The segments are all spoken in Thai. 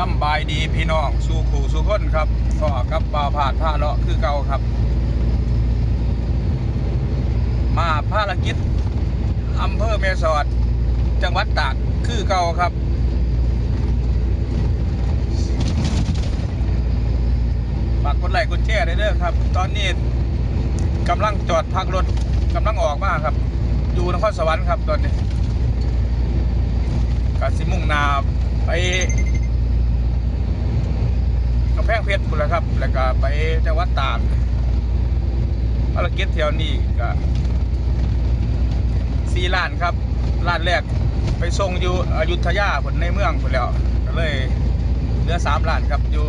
สำบายดีพี่น้องสู่ขู่สู่คนครับพ่อกับบ่าผาดผ้าเลาะคือเก่าครับ มาภารกิจอำเภอแม่สอด จังหวัดตากคือเก่าครับ ฝากกดไลค์กดแชร์ด้วยเด้อครับ ตอนนี้กำลังจอดพักรถกำลังออกมาครับ อยู่นครสวรรค์ครับตอนนี้กาสิมุ่งนาไป งเพชรพุ่นละครับ แล้วก็ไปจังหวัดตากภารกิจแถวนี้ก็สี่ล้านครับล้านแรกไปส่งอยู่อยุธยาผลในเมืองพุ่นแล้วก็เลยเหลือสามล้านครับอยู่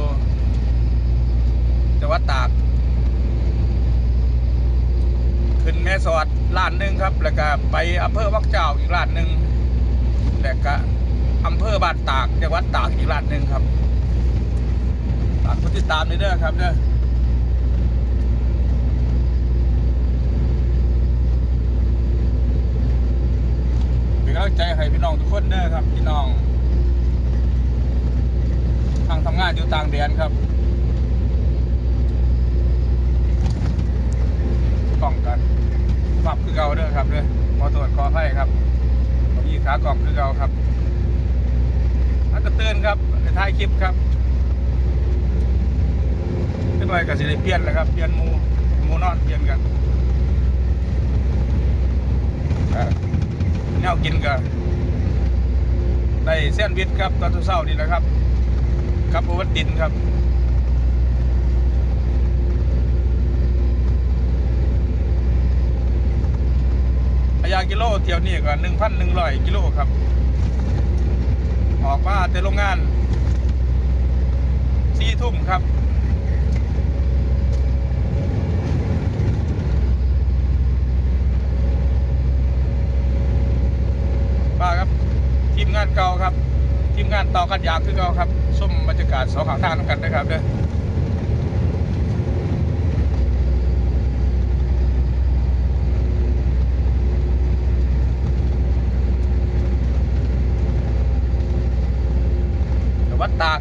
จังหวัดตาก ขึ้นแม่สอดล้านหนึ่งครับ แล้วก็ไปอำเภอวักเจ้าอีกล้านหนึ่งแล้วก็อำเภอบ้านตากจังหวัดตากอีกล้านหนึ่งครับากกดติดตามด้วยเด้อครับเด้อเป็นกำลังใจให้พี่น้องทุกคนเด้อครับ พี่น้องทางทำงานอยู่ต่างแดนครับกล่องกันปรับคือเก่าเด้อครับเด้อขอโทษขออภัยครับมีขากล่องคือเก่าครับอันกระเตือนครับในท้ายคลิปครับ ขึ้นไปกับสิได้เปลี่ยนแล้วครับเปลี่ยนหมูหมูนอนเปลี่ยนกันแนวกินก็ได้แซนด์วิชครับตอนเช้าๆนี่แหละครับ ครับโอวัลตินครับระยะกิโลเที่ยวนี้ก็หนึ่งพันหนึ่งร้อยกิโลครับ ออกมาแต่โรงงานสี่ทุ่มครับ ป้าครับ ทีมงาน เก่าครับ ทีมงานต่อกันยาคือเก่าครับส้มบรรยากาศสองข้างทางกันนะครับเด้อวัดตาก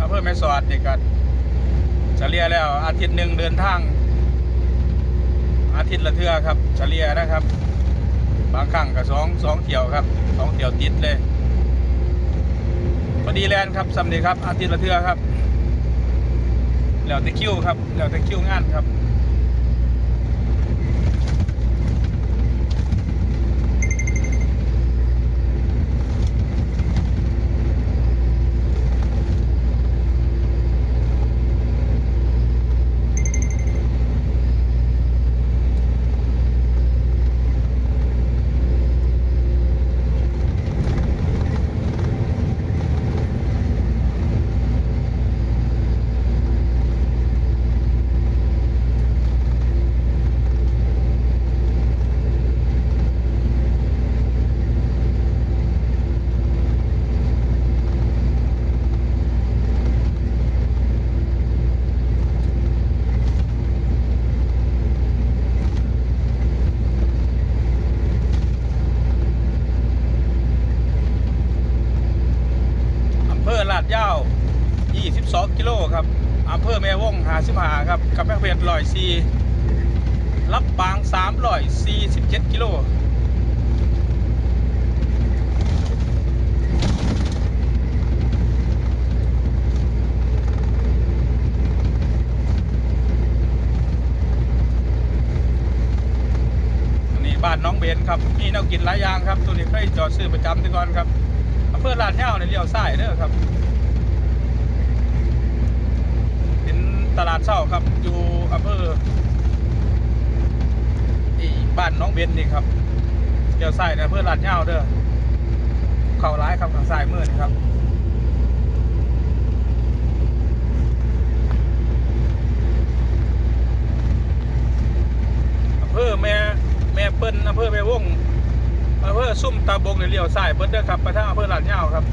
อำเภอแม่สอดนี่ก็เฉลี่ยแล้วอาทิตย์หนึ่งเดินทาง อาทิตย์ละเทื่อครับเฉลี่ยนะครับ บางครั้งก็สองสองเที่ยวครับสองเที่ยวติดเลย ดีแลนด์ครับสำเร็จครับอาทิตย์ละเทือครับ แล้วแต่คิวครับ แล้วแต่คิวงานครับ อำเภอลาดยาว 22กิโลครับอำเภอแม่วง55ครับกับแม่เพชร1อยซีรับปาง347กิโลนนี้บ้านน้องเบนครับมีแนวกินหลายอย่างครับ ตัวนี้เคยจอดซื้อประจำที่ก่อนครับอำเภอลาดเย้าในเลี้ยวซ้ายเด้อครับ เป็น ตลาดเช้าครับ อยู่อำเภอบ้านน้องเบนนี่ครับเลี้ยวซ้ายในอำเภอลาดเย้าเด้อเข้าร้ายครับทางซ้ายมือนี่ครับอำเภอแม่แม่เปิ้นอำเภอแม่วงอำเภอซุ่มตาบงในเลี้ยวซ้ายเบิ้ลเด้อครับไปทางอำเภอลาดยาครับ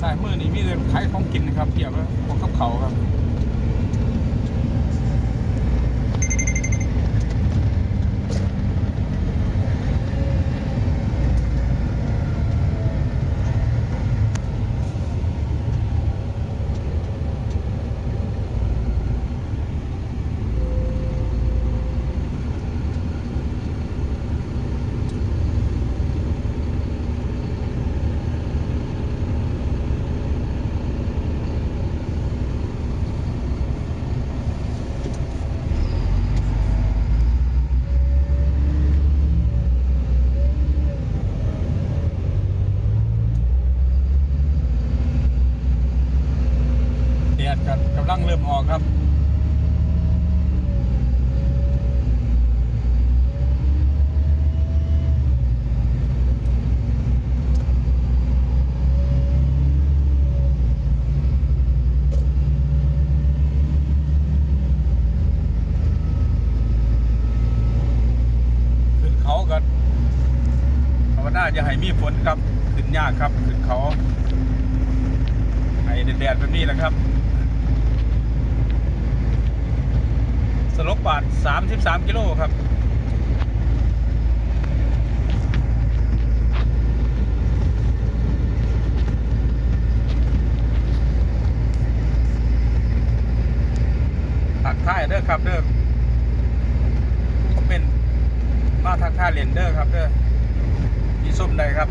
สายมือนี่มีแต่ขายของกินนะครับเทียบแล้วพวกกับเขาวครับ ด กันกำลังเริ่มออกครับขึ้นเขากันภาวนาจะให้มีฝนครับ ขึ้นยากครับ ขึ้นเขาไอ้แดดแบบนี้แหละครับ สลบบาท33 กิโลครับทักทายเด้อครับเด้อผมเป็นมาทักทายเลนเดอร์ครับเด้อพี่ส้มได้ครับ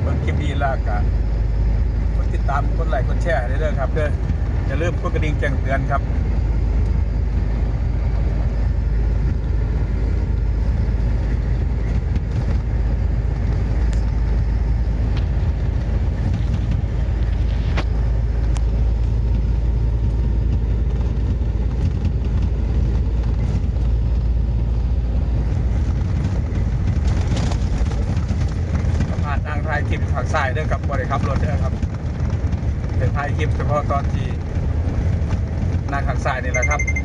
เบิ่งคลิปดีลากกะกดติดตามกดไลค์กดแชร์ให้เด้อครับเด้อ อย่าลืมกดกระดิ่งแจ้งเตือนครับผ่านทางถ่ายคลิปทางซ้ายเด้อครับบริครับรถเด้อครับเป็นถ่ายคลิปเฉพาะตอนที่ นั่งทางซ้ายนี่แหละครับ